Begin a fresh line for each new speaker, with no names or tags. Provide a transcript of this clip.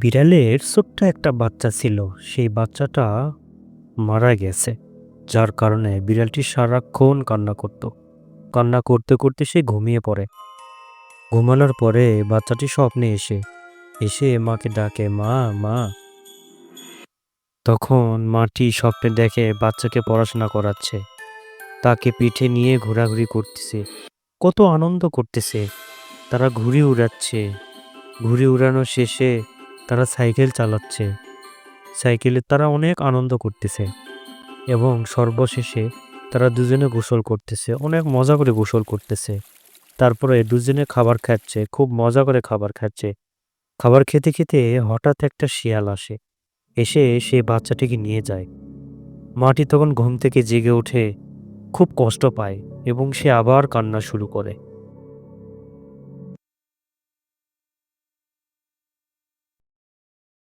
বিড়ালের ছোট্ট একটা বাচ্চা ছিল। সেই বাচ্চাটা মারা গেছে, যার কারণে বিড়ালটি সারাক্ষণ কান্না করত। কান্না করতে করতে সে ঘুমিয়ে পড়ে। ঘুমানোর পরে বাচ্চাটি স্বপ্নে এসে এসে মাকে ডাকে, মা মা। তখন মাটি স্বপ্নে দেখে বাচ্চাকে পড়াশোনা করাচ্ছে। তাকে পিঠে নিয়ে ঘোরাঘুরি করতেছে। কত আনন্দ করতেছে। তারা ঘুড়ি উড়াচ্ছে। ঘুড়ি উড়ানো শেষে তারা সাইকেল চালাচ্ছে। সাইকেলে তারা অনেক আনন্দ করতেছে এবং সর্বশেষে তারা দুজনে গোসল করতেছে, অনেক মজা করে গোসল করতেছে। তারপরে দুজনে খাবার খাচ্ছে, খুব মজা করে খাবার খাচ্ছে। খাবার খেতে খেতে হঠাৎ একটা শিয়াল আসে, এসে সে বাচ্চাটিকে নিয়ে যায়। মাটি তখন ঘুম থেকে জেগে ওঠে, খুব কষ্ট পায় এবং সে আবার কান্না শুরু করে।